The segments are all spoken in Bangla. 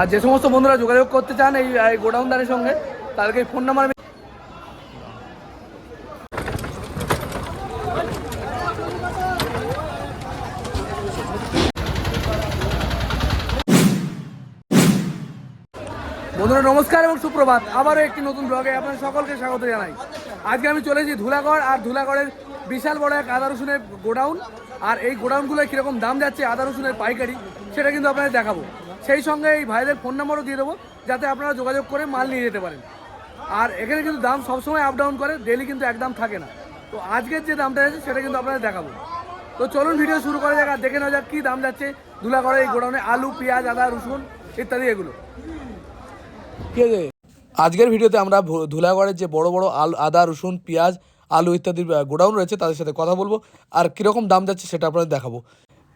আর যে সমস্ত বন্ধুরা যোগাযোগ করতে চান এই এই গোডাউনদারের সঙ্গে, তাদেরকে ফোন নাম্বার বন্ধুরা, নমস্কার এবং সুপ্রভাত। আবারও একটি নতুন ব্লগে আপনাদের সকলকে স্বাগত জানাই। আজকে আমি চলেছি ধুলাগড়, আর ধুলাগড়ের বিশাল বড় এক আদা রসুনের গোডাউন। আর এই গোডাউনগুলোয় কীরকম দাম যাচ্ছে, আদা রসুনের পাইকারি। সেটা কিন্তু আপনাদের দেখাবো। সেই সঙ্গে এই ভাইদের ফোন নাম্বারও দিয়ে দেবো, যাতে আপনারা যোগাযোগ করে মাল নিয়ে যেতে পারেন। আর এখানে কিন্তু দাম সবসময় আপ ডাউন করে ডেলি কিন্তু একদম থাকে না। তো আজকের যে দামটা আছে, সেটা কিন্তু আপনাদের দেখাবো। তো চলুন ভিডিও শুরু করা যাক, আর দেখে নেওয়া যাক কী দাম যাচ্ছে। ধুলাগড়ের এই গোডাউনে আলু, পেঁয়াজ, আদা, রসুন ইত্যাদি এগুলো। কে রে? আজকের ভিডিওতে আমরা ধুলাগড়ের যে বড় বড় আলু, আদা, রসুন, পেঁয়াজ, আলু ইত্যাদির গোডাউন রয়েছে, তাদের সাথে কথা বলব। আর কীরকম দাম যাচ্ছে সেটা আপনাদের দেখাবো।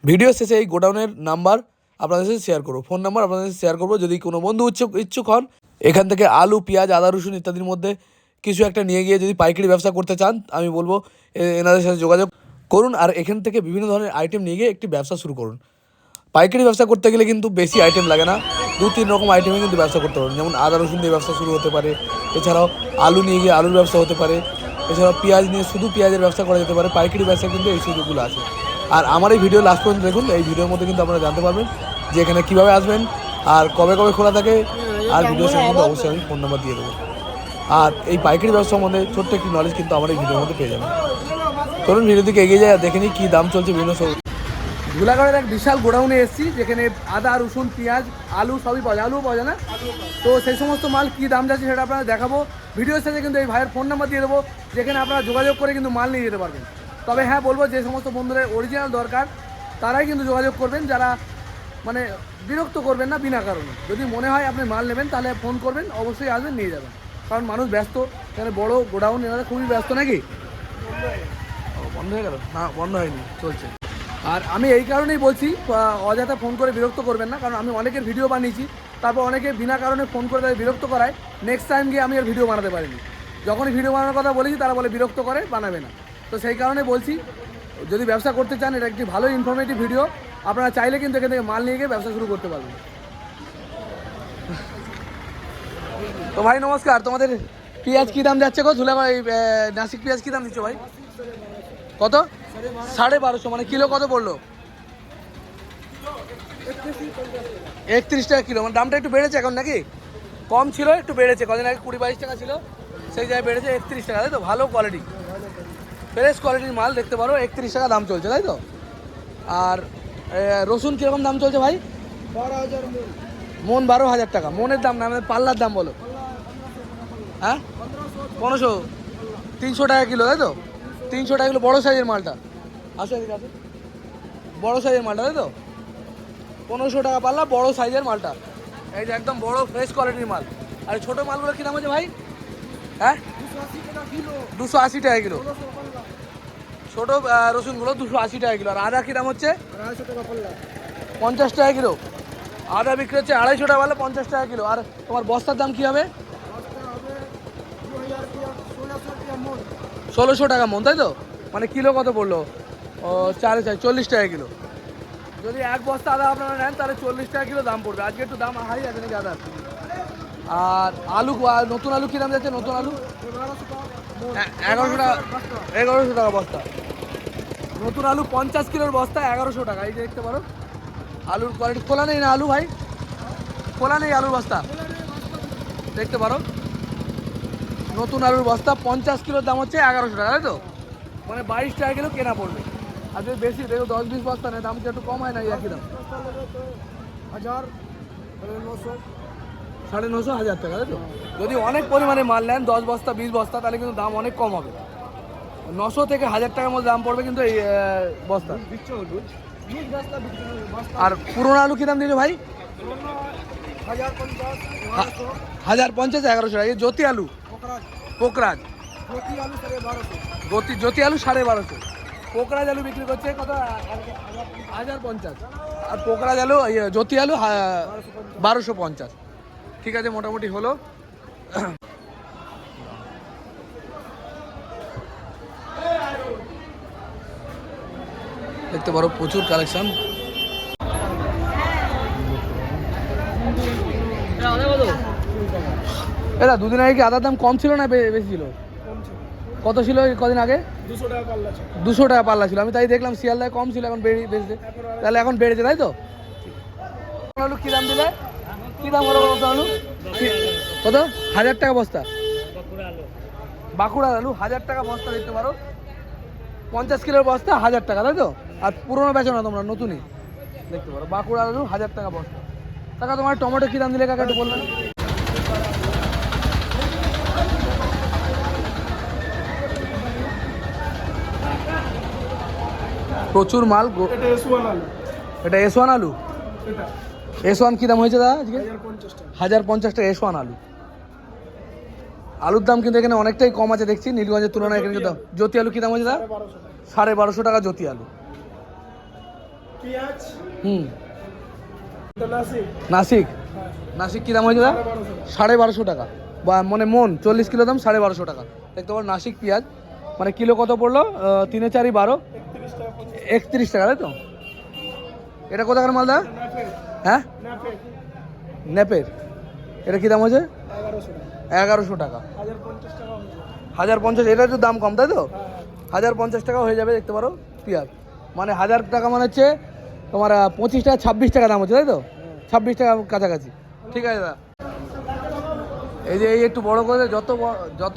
ভিডিও শেষে এই গোডাউনের নাম্বার আপনাদের সাথে শেয়ার করব। ফোন নাম্বার আপনাদের সাথে শেয়ার করব। যদি কোনো বন্ধু ইচ্ছুক ইচ্ছুক হন, এখান থেকে আলু, পেঁয়াজ, আদা, রসুন ইত্যাদির মধ্যে কিছু একটা নিয়ে গিয়ে যদি পাইকারি ব্যবসা করতে চান, আমি বলব এনাদের সাথে যোগাযোগ করুন আর এখান থেকে বিভিন্ন ধরনের আইটেম নিয়ে গিয়ে একটি ব্যবসা শুরু করুন। পাইকারি ব্যবসা করতে গেলে কিন্তু বেশি আইটেম লাগে না। দু, তিন রকম আইটেমে কিন্তু ব্যবসা করতে পারেন যেমন আদা, রসুন দিয়ে ব্যবসা শুরু হতে পারে। এছাড়াও আলু নিয়ে গিয়ে আলুর ব্যবসা হতে পারে। এছাড়াও পেঁয়াজ নিয়ে শুধু পেঁয়াজের ব্যবসা করা যেতে পারে। পাইকারি ব্যবসা কিন্তু এই সুযোগগুলো আছে। আর আমার এই ভিডিও লাস্ট পর্যন্ত দেখুন। এই ভিডিওর মধ্যে কিন্তু আপনারা জানতে পারবেন যে এখানে কীভাবে আসবেন আর কবে কবে খোলা থাকে, আর ভিডিও কিন্তু অবশ্যই আমি ফোন নাম্বার দিয়ে দেবো। আর এই পাইকারি ব্যবসা সম্বন্ধে ছোট্ট একটি নলেজ কিন্তু আমার এই ভিডিওর মধ্যে পেয়ে যাবেন। চলুন ভিডিও দিকে এগিয়ে যায় আর দেখে নিই কী দাম চলছে বিভিন্ন সব ধুলাগড়ের এক বিশাল গোডাউনে এসেছি, যেখানে আদা, রসুন, পেঁয়াজ, আলু সবই পাওয়া যায়, আলুও পাওয়া যায় না। তো সেই সমস্ত মাল কী দাম যাচ্ছে সেটা আপনারা দেখাবো। ভিডিওর সাথে কিন্তু এই ভাইয়ের ফোন নাম্বার দিয়ে দেবো, যেখানে আপনারা যোগাযোগ করে কিন্তু মাল নিয়ে যেতে পারবেন। তবে হ্যাঁ বলব যে সমস্ত বন্ধুদের অরিজিনাল দরকার, তারাই কিন্তু যোগাযোগ করবেন। যারা মানে বিরক্ত করবেন না বিনা কারণে। যদি মনে হয় আপনি মাল নেবেন, তাহলে ফোন করবেন, অবশ্যই আসবেন, নিয়ে যাবেন। কারণ মানুষ ব্যস্ত, এখানে বড় গোডাউন, এনারা খুবই ব্যস্ত নাকি? বন্ধ হয়ে গেল? না, বন্ধ হয়নি, চলছে। আর আমি এই কারণেই বলছি অযথা ফোন করে বিরক্ত করবেন না, কারণ আমি অনেকের ভিডিও বানিয়েছি, তারপর অনেকে বিনা কারণে ফোন করে তাদের বিরক্ত করায় নেক্সট টাইম গিয়ে আমি আর ভিডিও বানাতে পারিনি। যখনই ভিডিও বানানোর কথা বলেছি, তারা বলে বিরক্ত করে, বানাবে না। তো সেই কারণে বলছি, যদি ব্যবসা করতে চান, এটা একটি ভালো ইনফরমেটিভ ভিডিও আপনারা চাইলে কিন্তু এখান থেকে মাল নিয়ে গিয়ে ব্যবসা শুরু করতে পারবেন। তো ভাই, নমস্কার। তোমাদের পেঁয়াজ কী দাম যাচ্ছে গো? ধুলা ভাই নাসিক পেঁয়াজ কী দাম দিচ্ছ ভাই? কত? সাড়ে বারোশো মানে কিলো কত পড়ল? একত্রিশ টাকা কিলো মানে দামটা একটু বেড়েছে এখন নাকি? কম ছিল, একটু বেড়েছে। কদিন আগে কুড়ি বাইশ টাকা ছিল, সেই জায়গায় বেড়েছে একত্রিশ টাকা, তাই তো? ভালো কোয়ালিটি ফ্রেশ কোয়ালিটির মাল দেখতে পারো, একত্রিশ টাকা দাম চলছে, তাই তো? আর রসুন কীরকম দাম চলছে ভাই? মন বারো হাজার টাকা। মনের দাম না আমাদের পাল্লার দাম বলো। হ্যাঁ? পনেরোশো। তিনশো টাকা কিলো, তাই তো? তিনশো টাকা কিলো, বড়ো সাইজের মালটা। আসো এদিকে আসো। বড়ো সাইজের মালটা, তাই তো? পনেরোশো টাকা পাল্লা, বড়ো সাইজের মালটা। এই যে একদম বড় ফ্রেশ কোয়ালিটির মাল। আর ছোটো মালগুলো কী দাম আছে ভাই? হ্যাঁ? দুশো আশি টাকা কিলো। ছোটো রসুনগুলো দুশো আশি টাকা কিলো। আর আদা কী দাম হচ্ছে? পঞ্চাশ টাকা কিলো। আদা বিক্রি হচ্ছে আড়াইশো টাকা পাল্লা পঞ্চাশ টাকা কিলো। আর তোমার বস্তার দাম কী হবে? ষোলোশো টাকা মন তাই তো? মানে কিলো কত পড়ল? ও চারে চার চল্লিশ টাকা কিলো। যদি এক বস্তা আদা আপনারা নেন তাহলে চল্লিশ টাকা কিলো দাম পড়বে। আজকে একটু দাম হাই আছে নাকি আদার? আর আলু নতুন আলু কী দাম যাচ্ছে? নতুন আলু? এগারোশো টাকা এগারোশো টাকা বস্তা। নতুন আলু পঞ্চাশ কিলোর বস্তা এগারোশো টাকা। এই যে দেখতে পারো আলুর কোয়ালিটি খোলা নেই না আলু ভাই? খোলা নেই আলুর বস্তা? দেখতে পারো। নতুন আলুর বস্তা পঞ্চাশ কিলোর দাম হচ্ছে এগারোশো টাকা তাই তো? মানে বাইশ টাকা কিলো কেনা পড়বে। আর যদি বেশি দেখো দশ বিশ বস্তা নেই দাম কি একটু কম হয় না এই একই দাম। হাজার নশো। সাড়ে নশো হাজার টাকা তাই তো? যদি অনেক পরিমাণে মাল নেন দশ বস্তা বিশ বস্তা তাহলে কিন্তু দাম অনেক কম হবে। নশো থেকে হাজার টাকার মধ্যে দাম পড়বে কিন্তু এই বস্তা। আর পুরোনো আলু কী দাম দিল ভাই? হাজার পঞ্চাশ, এগারোশো টাকা। জ্যোতি আলু। পোকরাজ বারোশো জ্যোতি আলু সাড়ে বারোশো। পোকরাজ আলু বিক্রি করছে কত? হাজার পঞ্চাশ। আর পোকরাজ আলু জ্যোতি আলু বারোশো পঞ্চাশ। ঠিক আছে, মোটামুটি হলো। দেখতে পারো, প্রচুর কালেকশন এটা দুদিন আগে কি আদার দাম কম ছিল না বেশি ছিল? কত ছিল কদিন আগে? দুশো টাকা পাল্লা ছিল। আমি তাই দেখলাম শিয়ালদায় কম ছিল, এখন বেড়ে বেড়েছে। তাহলে এখন বেড়েছে, তাই তো? আলু কী দাম দিলে? কী দাম হলো বলতো আলু? কত? হাজার টাকা বস্তা। বাঁকুড়ার আলু। হাজার টাকা বস্তা দেখতে পারো। পঞ্চাশ কিলোর বস্তা, হাজার টাকা, তাই তো? আর পুরোনো বেচো না তোমরা নতুনই। দেখতে পারো বাঁকুড়ার আলু হাজার টাকা বস্তা। কাকা তোমার টমেটো কী দাম দিলে কাকা একটু বলবেন প্রচুর মাল এটা এস ওয়ান আলু। এস ওয়ান কী দাম হয়েছে দাদা আজকে? হাজার পঞ্চাশ টাকা। হাজার পঞ্চাশ টাকা এস ওয়ান আলু। আলুর দাম কিন্তু এখানে অনেকটাই কম আছে দেখছি নীলগঞ্জের তুলনায় এখানে কিন্তু জ্যোতি আলু কী দাম? হয়েছে দাদা? সাড়ে বারোশো টাকা জ্যোতি আলু। পেঁয়াজ। হুম। নাসিক। নাসিক? কী দাম হয়েছে দাদা? সাড়ে বারোশো। টাকা। বা মানে মন চল্লিশ কিলো দাম সাড়ে বারোশো টাকা। দেখতে পারো নাসিক পেঁয়াজ। মানে কিলো কত পড়ল? তিনে চারি বারো। একত্রিশ টাকা তাই তো? এটা কোথাকার মালদা হ্যাঁ? নেপের। এটা কী দাম হয়েছে? এগারোশো টাকা। হাজার পঞ্চাশ এটা তো দাম কম তাই তো? হ্যাঁ। হাজার পঞ্চাশ টাকা হয়ে যাবে দেখতে পারো পেঁয়াজ। মানে হাজার টাকা মানে হচ্ছে তোমার পঁচিশ টাকা, ছাব্বিশ টাকা দাম হচ্ছে, তাই তো? ছাব্বিশ টাকা কাছাকাছি। ঠিক আছে, দাদা। এই যে, এই একটু বড় করে যত যত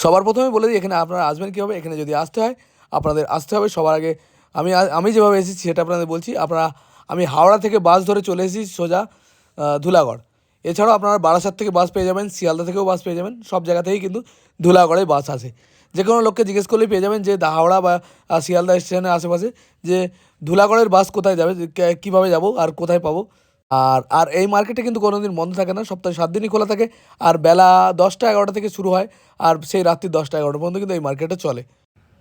সবার প্রথমে বলে দিই, এখানে আপনারা আসবেন কীভাবে? এখানে যদি আসতে হয়, আপনাদের আসতে হবে। সবার আগে আমি আমি যেভাবে এসেছি, সেটা আপনাদের বলছি। আপনারা আমি হাওড়া থেকে বাস ধরে চলে এসেছি সোজা ধুলাগড়। এছাড়াও আপনারা বারাসাত থেকে বাস পেয়ে যাবেন, শিয়ালদা থেকেও বাস পেয়ে যাবেন, সব জায়গা থেকেই কিন্তু ধুলাগড়ে বাস আসে। যে কোনো লোককে জিজ্ঞেস করলেই পেয়ে যাবেন যে দা- হাওড়া বা শিয়ালদা স্টেশনের আশেপাশে যে ধুলাগড়ের বাস কোথায় যাবে কীভাবে যাব আর কোথায় পাবো। আর আর এই মার্কেটে কিন্তু কোনো দিন বন্ধ থাকে না, সপ্তাহে সাত দিনই খোলা থাকে। আর বেলা দশটা এগারোটা থেকে শুরু হয়, আর সেই রাত্রি দশটা এগারোটা পর্যন্ত কিন্তু এই মার্কেটে চলে।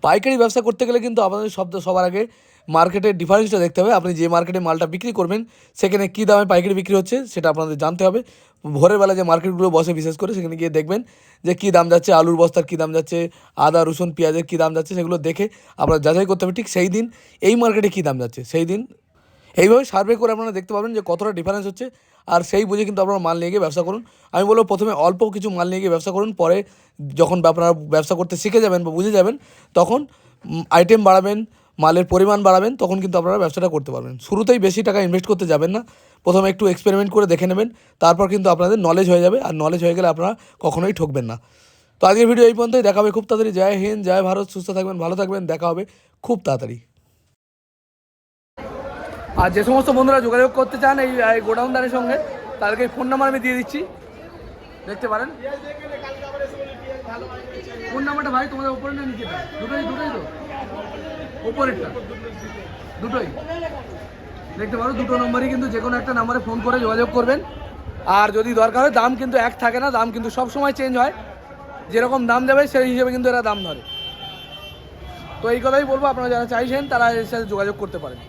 পাইকারি ব্যবসা করতে গেলে কিন্তু আপনাদের সব সবার আগে মার্কেটের ডিফারেন্সটা দেখতে হবে। আপনি যে মার্কেটে মালটা বিক্রি করবেন, সেখানে কী দামে পাইকারি বিক্রি হচ্ছে সেটা আপনাদের জানতে হবে। ভোরের বেলা যে মার্কেটগুলো বসে বিশেষ করে সেখানে গিয়ে দেখবেন যে কী দাম যাচ্ছে, আলুর বস্তার কী দাম যাচ্ছে, আদা, রসুন, পেঁয়াজের কী দাম যাচ্ছে সেগুলো দেখে আপনারা যাচাই করতে হবে। ঠিক সেই দিন এই মার্কেটে কী দাম যাচ্ছে, সেই দিন এইভাবে সার্ভে করে আপনারা দেখতে পাবেন যে কতটা ডিফারেন্স হচ্ছে। আর সেই বুঝে কিন্তু আপনারা মাল নিয়ে গিয়ে ব্যবসা করুন। আমি বলব প্রথমে অল্প কিছু মাল নিয়ে গিয়ে ব্যবসা করুন, পরে যখন আপনারা ব্যবসা করতে শিখে যাবেন বা বুঝে যাবেন, তখন আইটেম বাড়াবেন, মালের পরিমাণ বাড়াবেন, তখন কিন্তু আপনারা ব্যবসাটা করতে পারবেন। শুরুতেই বেশি টাকা ইনভেস্ট করতে যাবেন না। প্রথমে একটু এক্সপেরিমেন্ট করে দেখে নেবেন, তারপর কিন্তু আপনাদের নলেজ হয়ে যাবে। আর নলেজ হয়ে গেলে আপনারা কখনোই ঠকবেন না। তো আজকের ভিডিও এই পর্যন্তই। দেখা হবে খুব তাড়াতাড়ি। জয় হিন্দ, জয় ভারত। সুস্থ থাকবেন, ভালো থাকবেন। দেখা হবে খুব তাড়াতাড়ি। আর যে সমস্ত বন্ধুরা যোগাযোগ করতে চান এই গোডাউনদারের সঙ্গে, তাদেরকে ফোন নাম্বার আমি দিয়ে দিচ্ছি। দেখতে পারেন। ফোন নাম্বারটা ভাই, তোমাদের ওপরে না নিচেটা দুটোই দুটোই তো? উপরেরটা দুটোই। দেখতে পারো, দুটো নম্বরই কিন্তু যে কোনো একটা নাম্বারে ফোন করে যোগাযোগ করবেন। আর যদি দরকার হয়, দাম কিন্তু এক থাকে না, দাম কিন্তু সব সময় চেঞ্জ হয়। যেরকম দাম দেবে, সেই হিসেবে কিন্তু এরা দাম ধরে। তো এই কথাই বলব, আপনারা যারা চাইছেন, তারা এর সাথে যোগাযোগ করতে পারেন।